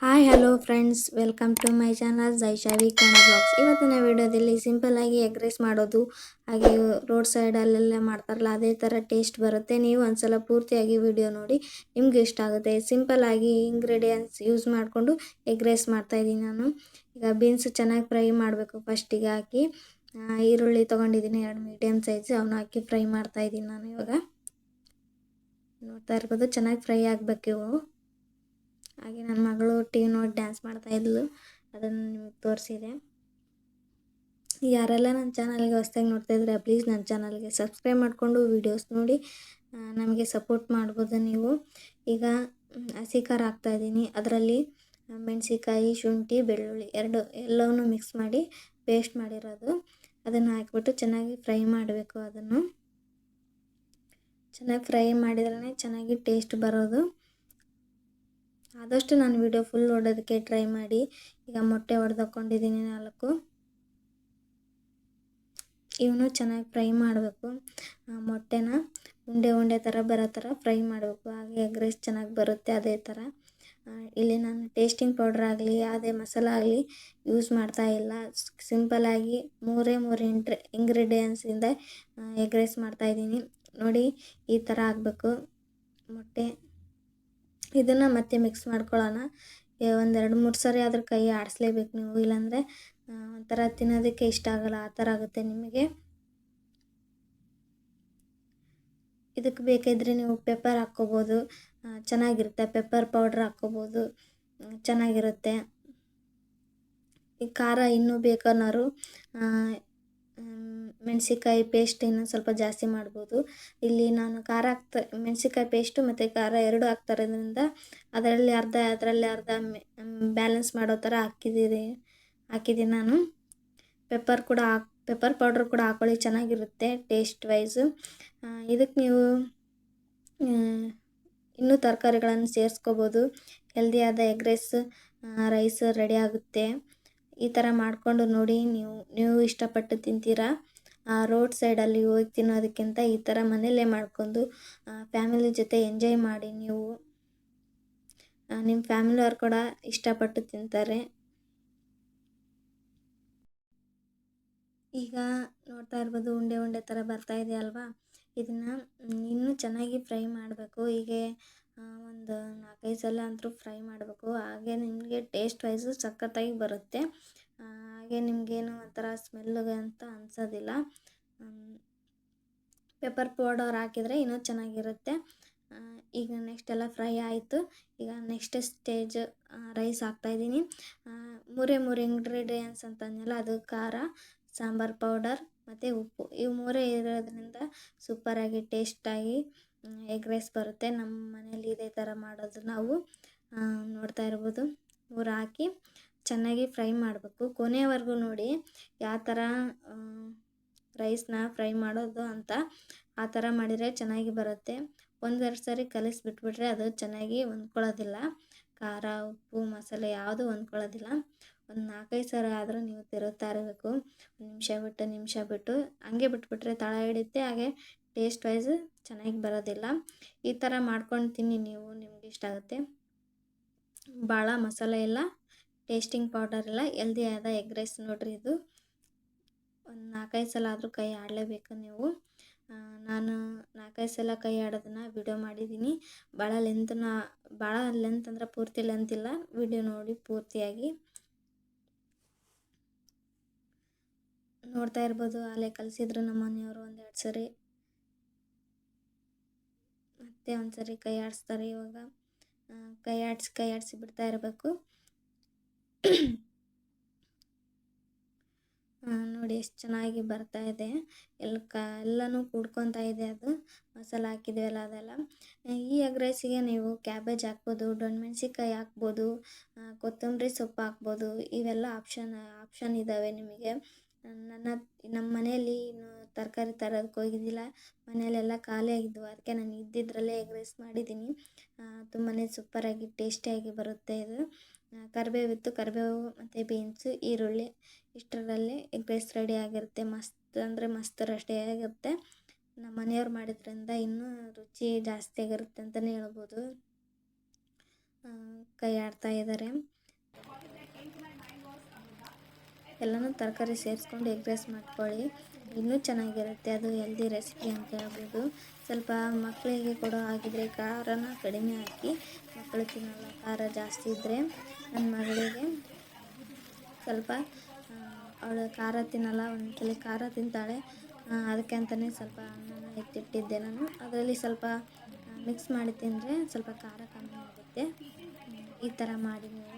Hi hello friends welcome to my channel Jaishavi Kannada blogs ಇವತ್ತಿನ ವಿಡಿಯೋದಲ್ಲಿ ಸಿಂಪಲ್ಲಾಗಿ egg rice ಮಾಡೋದು, ಹಾಗೆ ರೋಡ್ ಸೈಡಲ್ಲೆಲ್ಲ ಮಾಡ್ತಾರಲ್ಲ, ಅದೇ ಥರ ಟೇಸ್ಟ್ ಬರುತ್ತೆ. ನೀವು ಒಂದ್ಸಲ ಪೂರ್ತಿಯಾಗಿ ವಿಡಿಯೋ ನೋಡಿ, ನಿಮ್ಗೆ ಇಷ್ಟ ಆಗುತ್ತೆ. ಸಿಂಪಲ್ಲಾಗಿ ಇಂಗ್ರೀಡಿಯೆಂಟ್ಸ್ ಯೂಸ್ ಮಾಡಿಕೊಂಡು ಎಗ್ ರೈಸ್ ಮಾಡ್ತಾಯಿದ್ದೀನಿ ನಾನು. ಈಗ ಬೀನ್ಸ್ ಚೆನ್ನಾಗಿ ಫ್ರೈ ಮಾಡಬೇಕು ಫಸ್ಟಿಗೆ ಹಾಕಿ. ಈರುಳ್ಳಿ ತೊಗೊಂಡಿದ್ದೀನಿ, ಎರಡು ಮೀಡಿಯಮ್ ಸೈಜ್ ಅವನ್ನ ಹಾಕಿ ಫ್ರೈ ಮಾಡ್ತಾಯಿದ್ದೀನಿ ನಾನು ಇವಾಗ. ನೋಡ್ತಾ ಇರ್ಬೋದು, ಚೆನ್ನಾಗಿ ಫ್ರೈ ಆಗಬೇಕು. ಇವು ಹಾಗೆ ನನ್ನ ಮಗಳು ಟಿ ವಿ ನೋಡಿ ಡ್ಯಾನ್ಸ್ ಮಾಡ್ತಾ ಇದ್ಲು. ಅದನ್ನು ನಿಮಗೆ ತೋರಿಸಿದೆ. ಯಾರೆಲ್ಲ ನನ್ನ ಚಾನಲ್ಗೆ ಹೊಸ್ದಾಗಿ ನೋಡ್ತಾ ಇದ್ರೆ ಪ್ಲೀಸ್ ನನ್ನ ಚಾನಲ್ಗೆ ಸಬ್ಸ್ಕ್ರೈಬ್ ಮಾಡಿಕೊಂಡು ವೀಡಿಯೋಸ್ ನೋಡಿ ನಮಗೆ ಸಪೋರ್ಟ್ ಮಾಡ್ಬೋದು ನೀವು. ಈಗ ಹಸಿ ಖಾರ ಹಾಕ್ತಾಯಿದ್ದೀನಿ ಅದರಲ್ಲಿ ಮೆಣಸಿಕಾಯಿ ಶುಂಠಿ, ಬೆಳ್ಳುಳ್ಳಿ ಎರಡು ಎಲ್ಲವನ್ನು ಮಿಕ್ಸ್ ಮಾಡಿ ಪೇಸ್ಟ್ ಮಾಡಿರೋದು. ಅದನ್ನು ಹಾಕಿಬಿಟ್ಟು ಚೆನ್ನಾಗಿ ಫ್ರೈ ಮಾಡಬೇಕು ಅದನ್ನು. ಚೆನ್ನಾಗಿ ಫ್ರೈ ಮಾಡಿದ್ರೇ ಚೆನ್ನಾಗಿ ಟೇಸ್ಟ್ ಬರೋದು. ಆದಷ್ಟು ನಾನು ವಿಡಿಯೋ ಫುಲ್ ಹೊಡೋದಕ್ಕೆ ಟ್ರೈ ಮಾಡಿ. ಈಗ ಮೊಟ್ಟೆ ಹೊಡೆದಕ್ಕೊಂಡಿದ್ದೀನಿ ನಾಲ್ಕು. ಇವನು ಚೆನ್ನಾಗಿ ಫ್ರೈ ಮಾಡಬೇಕು. ಮೊಟ್ಟೆನ ಉಂಡೆ ಉಂಡೆ ಥರ ಬರೋ ಥರ ಫ್ರೈ ಮಾಡಬೇಕು. ಹಾಗೆ ಎಗ್ ರೈಸ್ ಚೆನ್ನಾಗಿ ಬರುತ್ತೆ ಅದೇ ಥರ ಇಲ್ಲಿ ನಾನು ಟೇಸ್ಟಿಂಗ್ ಪೌಡ್ರ್ ಆಗಲಿ ಯಾವುದೇ ಮಸಾಲ ಆಗಲಿ ಯೂಸ್ ಮಾಡ್ತಾ ಇಲ್ಲ. ಸಿಂಪಲಾಗಿ ಮೂರೇ ಮೂರು ಇಂಟ್ರೆ ಇಂಗ್ರೀಡಿಯೆಂಟ್ಸಿಂದ ಎಗ್ ರೈಸ್ ಮಾಡ್ತಾಯಿದ್ದೀನಿ ನೋಡಿ ಈ ಥರ ಆಗಬೇಕು. ಮೊಟ್ಟೆ ಇದನ್ನು ಮತ್ತೆ ಮಿಕ್ಸ್ ಮಾಡ್ಕೊಳ್ಳೋಣ ಒಂದೆರಡು ಮೂರು ಸರಿ ಅದ್ರ ಕೈ ಆಡಿಸ್ಲೇಬೇಕು ನೀವು. ಇಲ್ಲಾಂದರೆ ಒಂಥರ ತಿನ್ನೋದಕ್ಕೆ ಇಷ್ಟ ಆಗಲ್ಲ. ಆ ಥರ ಆಗುತ್ತೆ ನಿಮಗೆ. ಇದಕ್ಕೆ ಬೇಕಿದ್ರೆ ನೀವು ಪೆಪ್ಪರ್ ಹಾಕ್ಕೋಬೋದು. ಚೆನ್ನಾಗಿರುತ್ತೆ. ಪೆಪ್ಪರ್ ಪೌಡ್ರ್ ಹಾಕ್ಕೋಬೋದು. ಚೆನ್ನಾಗಿರುತ್ತೆ. ಈ ಖಾರ ಇನ್ನೂ ಬೇಕನ್ನೋರು ಮೆಣಸಿಕಾಯಿ ಪೇಸ್ಟ್ ಇನ್ನೂ ಸ್ವಲ್ಪ ಜಾಸ್ತಿ ಮಾಡ್ಬೋದು. ಇಲ್ಲಿ ನಾನು ಖಾರ ಹಾಕ್ತಾ ಮೆಣಸಿಕಾಯಿ ಪೇಸ್ಟು ಮತ್ತು ಖಾರ ಎರಡು ಹಾಕ್ತಾ ಇರೋದ್ರಿಂದ ಅದರಲ್ಲಿ ಅರ್ಧ ಅದರಲ್ಲಿ ಅರ್ಧ ಬ್ಯಾಲೆನ್ಸ್ ಮಾಡೋ ಥರ ಹಾಕಿದ್ದೀರಿ ಹಾಕಿದ್ದೀನಿ ನಾನು. ಪೆಪ್ಪರ್ ಕೂಡ ಹಾಕ್ ಪೆಪ್ಪರ್ ಪೌಡ್ರ್ ಕೂಡ ಹಾಕೊಳ್ಳಿ, ಚೆನ್ನಾಗಿರುತ್ತೆ ಟೇಸ್ಟ್ ವೈಸು ಇದಕ್ಕೆ ನೀವು ಇನ್ನೂ ತರಕಾರಿಗಳನ್ನು ಸೇರಿಸ್ಕೋಬೋದು. ಹೆಲ್ದಿಯಾದ ಎಗ್ ರೈಸ್ ರೈಸ್ ರೆಡಿ ಆಗುತ್ತೆ. ಈ ಥರ ಮಾಡಿಕೊಂಡು ನೋಡಿ ನೀವು ನೀವು ಇಷ್ಟಪಟ್ಟು ತಿಂತೀರಾ? ರೋಡ್ ಸೈಡಲ್ಲಿ ಹೋಗಿ ತಿನ್ನೋದಕ್ಕಿಂತ ಈ ಥರ ಮನೆಯಲ್ಲೇ ಮಾಡ್ಕೊಂಡು ಫ್ಯಾಮಿಲಿ ಜೊತೆ ಎಂಜಾಯ್ ಮಾಡಿ ನೀವು ನಿಮ್ಮ ಫ್ಯಾಮಿಲಿಯವ್ರು ಕೂಡ ಇಷ್ಟಪಟ್ಟು ತಿಂತಾರೆ. ಈಗ ನೋಡ್ತಾ ಇರ್ಬೋದು ಉಂಡೆ ಉಂಡೆ ಥರ ಬರ್ತಾ ಇದೆ ಅಲ್ವಾ? ಇದನ್ನು ಇನ್ನೂ ಚೆನ್ನಾಗಿ ಫ್ರೈ ಮಾಡಬೇಕು. ಹೀಗೆ ಆ, ಒಂದು ನಾಲ್ಕೈದು ಸಲ ಅಂತೂ ಫ್ರೈ ಮಾಡಬೇಕು. ಹಾಗೆ ನಿಮಗೆ ಟೇಸ್ಟ್ ವೈಸು ಸಖತ್ತಾಗಿ ಬರುತ್ತೆ. ಹಾಗೆ ನಿಮಗೇನು ಒಂಥರ ಸ್ಮೆಲ್ಗೆ ಅಂತ ಅನ್ಸೋದಿಲ್ಲ. ಪೆಪ್ಪರ್ ಪೌಡರ್ ಹಾಕಿದರೆ ಇನ್ನೂ ಚೆನ್ನಾಗಿರುತ್ತೆ. ಈಗ ನೆಕ್ಸ್ಟ್ ಎಲ್ಲ ಫ್ರೈ ಆಯಿತು. ಈಗ ನೆಕ್ಸ್ಟ್ ಸ್ಟೇಜ್ ರೈಸ್ ಹಾಕ್ತಾಯಿದ್ದೀನಿ ಮೂರೇ ಮೂರು ಇಂಗ್ರೀಡಿಯೆಂಟ್ಸ್ ಅಂತಂದೆಲ್ಲ ಅದು ಖಾರ, ಸಾಂಬಾರ್ ಪೌಡರ್ ಮತ್ತು ಉಪ್ಪು. ಇವು ಮೂರೇ ಇರೋದ್ರಿಂದ ಸೂಪರಾಗಿ ಟೇಸ್ಟಾಗಿ ಎಗ್ ರೈಸ್ ಬರುತ್ತೆ. ನಮ್ಮ ಮನೇಲಿ ಇದೇ ಥರ ಮಾಡೋದು ನಾವು. ನೋಡ್ತಾ ಇರ್ಬೋದು. ಮೂರು ಹಾಕಿ ಚೆನ್ನಾಗಿ ಫ್ರೈ ಮಾಡಬೇಕು. ಕೊನೆಯವರೆಗೂ ನೋಡಿ ಯಾವ ಥರ ರೈಸ್ನ ಫ್ರೈ ಮಾಡೋದು ಅಂತ ಆ ಥರ ಮಾಡಿದರೆ ಚೆನ್ನಾಗಿ ಬರುತ್ತೆ. ಒಂದೆರಡು ಸರಿ ಕಲಿಸ್ಬಿಟ್ಬಿಟ್ರೆ ಅದು ಚೆನ್ನಾಗಿ ಹೊಂದ್ಕೊಳ್ಳೋದಿಲ್ಲ. ಖಾರ, ಉಪ್ಪು, ಮಸಾಲೆ ಯಾವುದೂ ಹೊಂದ್ಕೊಳ್ಳೋದಿಲ್ಲ. ಒಂದು ನಾಲ್ಕೈದು ಸಾರಿ ಆದರೂ ನೀವು ತಿರುತ್ತಾ ಇರಬೇಕು. ಒಂದು ನಿಮಿಷ ಬಿಟ್ಟು ನಿಮಿಷ ಬಿಟ್ಟು ಹಂಗೆ ಬಿಟ್ಬಿಟ್ರೆ ತಳ ಹಿಡಿಯುತ್ತೆ. ಹಾಗೆ ಟೇಸ್ಟ್ ವೈಸ್ ಚೆನ್ನಾಗಿ ಬರೋದಿಲ್ಲ. ಈ ಥರ ಮಾಡ್ಕೊಂಡು ತಿನ್ನಿ ನೀವು, ನಿಮ್ಗೆ ಇಷ್ಟ ಆಗುತ್ತೆ. ಭಾಳ ಮಸಾಲೆ ಇಲ್ಲ, ಟೇಸ್ಟಿಂಗ್ ಪೌಡರ್ ಇಲ್ಲ ಎಲ್ದಿ ಆದ ಎಗ್ ರೈಸ್ ನೋಡ್ರಿ ಇದು. ಒಂದು ನಾಲ್ಕೈದು ಸಲ ಆದರೂ ಕೈ ಆಡಲೇಬೇಕು ನೀವು. ನಾನು ನಾಲ್ಕೈದು ಸಲ ಕೈ ಆಡೋದನ್ನು ವಿಡಿಯೋ ಮಾಡಿದ್ದೀನಿ. ಭಾಳ ಲೆಂತ್ನ, ಭಾಳ ಲೆಂತ್ ಅಂದ್ರೆ ಪೂರ್ತಿ ಲೆಂತ್ ಇಲ್ಲ. ವಿಡಿಯೋ ನೋಡಿ ಪೂರ್ತಿಯಾಗಿ. ನೋಡ್ತಾ ಇರ್ಬೋದು, ಅಲ್ಲೇ ಕಲಿಸಿದ್ರು ನಮ್ಮ ಮನೆಯವರು ಒಂದೆರಡು ಸರಿ. ಮತ್ತೆ ಒಂದ್ಸರಿ ಕೈ ಆಡಿಸ್ತಾರೆ ಇವಾಗ. ಕೈ ಆಡಿಸಿ ಕೈ ಆಡಿಸಿ ಬಿಡ್ತಾ ಇರಬೇಕು. ನೋಡಿ ಎಷ್ಟು ಚೆನ್ನಾಗಿ ಬರ್ತಾ ಇದೆ. ಎಲ್ಲ ಕ, ಎಲ್ಲನೂ ಕೂಡ್ಕೊತಾ ಇದೆ ಅದು. ಮಸಾಲೆ ಹಾಕಿದ್ವಲ್ಲ ಅದೆಲ್ಲ. ಈ ಎಗ್ ರೈಸಿಗೆ ನೀವು ಕ್ಯಾಬೇಜ್ ಹಾಕ್ಬೋದು ಮೆಣಸಿನ್ಕಾಯಿ ಹಾಕ್ಬೋದು ಕೊತ್ತಂಬರಿ ಸೊಪ್ಪು ಹಾಕ್ಬೋದು, ಇವೆಲ್ಲ ಆಪ್ಷನ್ ಆಪ್ಷನ್ ಇದ್ದಾವೆ ನಿಮಗೆ. ನನ್ನ ನಮ್ಮ ಮನೆಯಲ್ಲಿ ಇನ್ನು ತರಕಾರಿ ತರೋದಕ್ಕೆ ಹೋಗಿದ್ದಿಲ್ಲ. ಮನೆಯಲ್ಲೆಲ್ಲ ಖಾಲಿ ಆಗಿದ್ವು. ಅದಕ್ಕೆ ನಾನು ಇದ್ದಿದ್ದರಲ್ಲೇ ಎಗ್ ರೈಸ್ ಮಾಡಿದ್ದೀನಿ ತುಂಬಾ ಸೂಪರಾಗಿ ಟೇಸ್ಟಿಯಾಗಿ ಬರುತ್ತೆ ಇದು. ಕರಿಬೇವು ಇತ್ತು. ಕರಿಬೇವು ಮತ್ತು ಬೀನ್ಸು ಈರುಳ್ಳಿ ಇಷ್ಟರಲ್ಲೇ ಎಗ್ ರೈಸ್ ರೆಡಿ ಆಗಿರುತ್ತೆ. ಮಸ್ತ್ ಅಂದರೆ ಮಸ್ತ್ ರೆಡಿ ಆಗಿರುತ್ತೆ. ನಮ್ಮ ಮನೆಯವ್ರು ಮಾಡಿದ್ರಿಂದ ಇನ್ನೂ ರುಚಿ ಜಾಸ್ತಿ ಆಗಿರುತ್ತೆ ಅಂತಲೇ ಹೇಳ್ಬೋದು. ಕೈ ಆಡ್ತಾ ಇದ್ದಾರೆ. ಎಲ್ಲನೂ ತರಕಾರಿ ಸೇರಿಸ್ಕೊಂಡು ಎಗ್ ರೈಸ್ ಮಾಡ್ಕೊಳ್ಳಿ. ಇನ್ನೂ ಚೆನ್ನಾಗಿರುತ್ತೆ. ಅದು ಹೆಲ್ದಿ ರೆಸಿಪಿ ಅಂತ ಹೇಳ್ಬೋದು. ಸ್ವಲ್ಪ ಮಕ್ಕಳಿಗೆ ಕೊಡೋ ಆಗಿದ್ರೆ ಖಾರನ ಕಡಿಮೆ ಹಾಕಿ ಮಕ್ಕಳು ತಿನ್ನೋಲ್ಲ. ಖಾರ ಜಾಸ್ತಿ ಇದ್ದರೆ ನನ್ನ ಮಗಳಿಗೆ ಸ್ವಲ್ಪ ಅವಳು ಖಾರ ತಿನ್ನಲ್ಲ. ಒಂದ್ಸಲ ಖಾರ ತಿಂತಾಳೆ. ಅದಕ್ಕೆ ಅಂತಲೇ ಸ್ವಲ್ಪ ಅನ್ನನ ಎತ್ತಿಟ್ಟಿದ್ದೆ ನಾನು. ಅದರಲ್ಲಿ ಸ್ವಲ್ಪ ಮಿಕ್ಸ್ ಮಾಡಿ ತಿಂದರೆ ಸ್ವಲ್ಪ ಖಾರ ಕಮ್ಮಿ ಆಗುತ್ತೆ. ಈ ಥರ ಮಾಡಿ ನೀವು.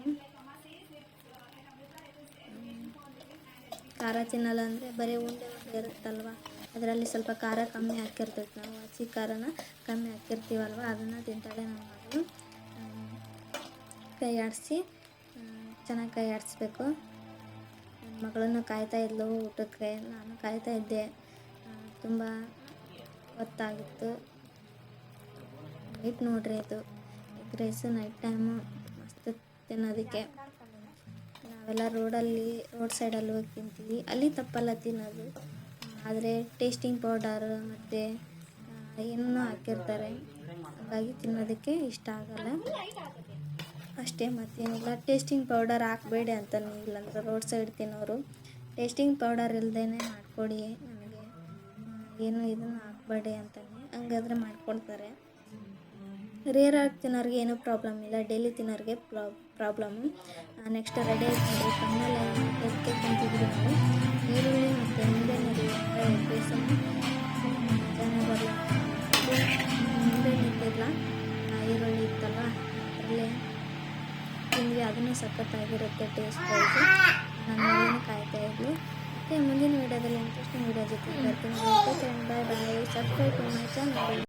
ಖಾರ ತಿನ್ನಲ್ಲ ಅಂದರೆ ಬರೀ ಉಂಡೆ ಉಂಡೆ ಇರುತ್ತಲ್ವ? ಅದರಲ್ಲಿ ಸ್ವಲ್ಪ ಖಾರ ಕಮ್ಮಿ ಹಾಕಿರ್ತೈತೆ ನಾವು, ಹಸಿ ಖಾರನ ಕಮ್ಮಿ ಹಾಕಿರ್ತೀವಲ್ವ? ಅದನ್ನು ತಿಂತಾಳೆ ನಾವು ಮಗಳು. ಕೈ ಆಡಿಸಿ ಚೆನ್ನಾಗಿ ಕೈ ಆಡಿಸ್ಬೇಕು. ಮಗಳನ್ನು ಕಾಯ್ತಾ ಇದ್ಲು ಊಟಕ್ಕೆ. ನಾನು ಕಾಯ್ತಾ ಇದ್ದೆ. ತುಂಬ ಹೊತ್ತಾಗಿತ್ತು. ನೈಟ್ ನೋಡ್ರಿ ಅದು ಎಗ್ ರೈಸು ನೈಟ್ ಟೈಮು. ಮಸ್ತ್ ತಿನ್ನೋದಕ್ಕೆ. ನಾವೆಲ್ಲ ರೋಡಲ್ಲಿ, ರೋಡ್ ಸೈಡಲ್ಲಿ ಹೋಗಿ ತಿಂತೀವಿ. ಅಲ್ಲಿ ತಪ್ಪಲ್ಲ ತಿನ್ನೋದು. ಆದರೆ ಟೇಸ್ಟಿಂಗ್ ಪೌಡರ್ ಮತ್ತು ಏನೂ ಹಾಕಿರ್ತಾರೆ. ಹಾಗಾಗಿ ತಿನ್ನೋದಕ್ಕೆ ಇಷ್ಟ ಆಗಲ್ಲ. ಅಷ್ಟೇ ಮತ್ತೇನಿಲ್ಲ. ಟೇಸ್ಟಿಂಗ್ ಪೌಡರ್ ಹಾಕಬೇಡಿ ಅಂತಾನೆ ಇಲ್ಲಾಂದ್ರೆ ರೋಡ್ ಸೈಡ್ ತಿನ್ನೋರು. ಟೇಸ್ಟಿಂಗ್ ಪೌಡರ್ ಇಲ್ಲದೇ ಮಾಡಿಕೊಡಿ. ನನಗೆ ಏನು ಇದನ್ನು ಹಾಕಬೇಡಿ ಅಂತಾನೆ ಹಂಗಾದ್ರೆ ಮಾಡಿಕೊಡ್ತಾರೆ. ರೇರ್ ಆಗಿ ತಿನ್ನೋರಿಗೆ ಏನೂ ಪ್ರಾಬ್ಲಮ್ ಇಲ್ಲ. ಡೈಲಿ ತಿನ್ನೋರಿಗೆ ಪ್ರಾಬ್ಲಮ್ಮು ನೆಕ್ಸ್ಟ್ ರೆಡಿ ಆಯ್ತು ಕಣ್ಣಲ್ಲಿ ಎಕ್ಕೆ ಕುಂತಿದ್ವಿ ನಾವು. ಈರುಳ್ಳಿ ಮತ್ತು ನಿಂಬೆ ನೀರು ಬೇಸನ್ನು ಚೆನ್ನಾಗಿ ನಿಂಬೆ ನಿಂತಿಲ್ಲ ಈರುಳ್ಳಿ ಇತ್ತಲ್ಲ ಅಲ್ಲೇ ತಿಂದ್ವಿ. ಅದನ್ನು ಸಖತ್ತಾಗಿರುತ್ತೆ ಟೇಸ್ಟ್ ವೈಸು ಮಗಳೂ ಕಾಯ್ತಾ ಇದ್ಲು ಮತ್ತು ಮುಂದಿನ ವೀಡಿಯೋದಲ್ಲಿ ಇಂಟ್ರೆಸ್ಟಿಂಗ್ ವೀಡಿಯೋ ಜೊತೆ ಬರ್ತೀನಿ. ಬಾಯ್ ಬಾಯ್ ಸಬ್ಸ್ಕ್ರೈಬ್ ಟು ಮೈ